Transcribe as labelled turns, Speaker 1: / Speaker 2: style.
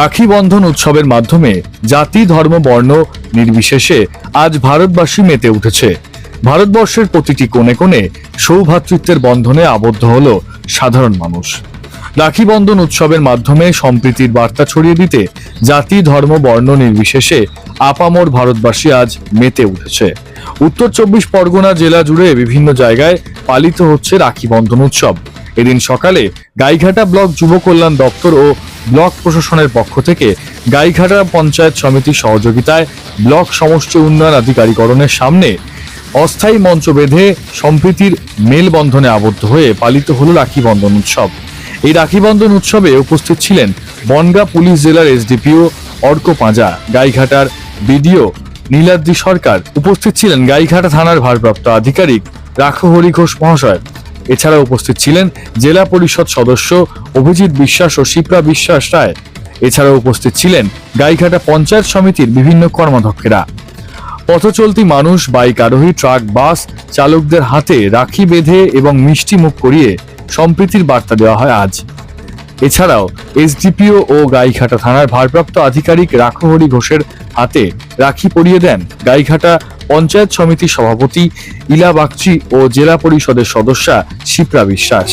Speaker 1: রাখি বন্ধন উৎসবের মাধ্যমে জাতি, ধর্ম, বর্ণ নির্বিশেষে আজ ভারতবাসী মেতে উঠেছে। ভারতবর্ষের প্রতিটি কোণে কোণে সৌভ্রাতৃত্বের বন্ধনে আবদ্ধ হল সাধারণ মানুষ। রাখি বন্ধন উৎসবের মাধ্যমে সম্প্রীতির বার্তা ছড়িয়ে দিতে জাতি, ধর্ম, বর্ণ নির্বিশেষে আপামর ভারতবাসী আজ মেতে উঠেছে। উত্তর চব্বিশ পরগনা জেলা জুড়ে বিভিন্ন জায়গায় পালিত হচ্ছে রাখি বন্ধন উৎসব। এদিন সকালে গাইঘাটা ব্লক যুব কল্যাণ দপ্তর ও ব্লক প্রশাসনের পক্ষ থেকে গাইঘাটা পঞ্চায়েত সমিতির সহযোগিতায় ব্লক সমষ্টি উন্নয়ন আধিকারিকরণের সামনে অস্থায়ী মঞ্চ বেঁধে সম্প্রীতির মেলবন্ধনে আবদ্ধ হয়ে পালিত হলো রাখি বন্ধন উৎসব। এই রাখি বন্ধন উৎসবে উপস্থিত ছিলেন বনগা পুলিশ জেলার এসডিপিও অর্ক পাঁজা, গাইঘাটার বিডিও নীলাদ্রি সরকার। উপস্থিত ছিলেন গাইঘাটা থানার ভারপ্রাপ্ত আধিকারিক রাখহরি ঘোষ মহাশয়। এছাড়া উপস্থিত ছিলেন জেলা পরিষদ সদস্য অভিজিৎ বিশ্বাস ও শিপ্রা বিশ্বাস রায়। এছাড়া উপস্থিত ছিলেন গাইঘাটা পঞ্চায়েত সমিতির বিভিন্ন কর্মাধ্যক্ষেরা। পথচলতি মানুষ, বাইক আরোহী, ট্রাক, বাস চালকদের হাতে রাখি বেঁধে এবং মিষ্টি মুখ করিয়ে সম্প্রীতির বার্তা দেওয়া হয় আজ। এছাড়াও এসডিপিও ও গাইঘাটা থানার ভারপ্রাপ্ত আধিকারিক রাখহরি ঘোষের হাতে রাখি পরিয়ে দেন গাইঘাটা পঞ্চায়েত সমিতির সভাপতি ইলা বাগচি ও জেলা পরিষদের সদস্যা শিপ্রা বিশ্বাস।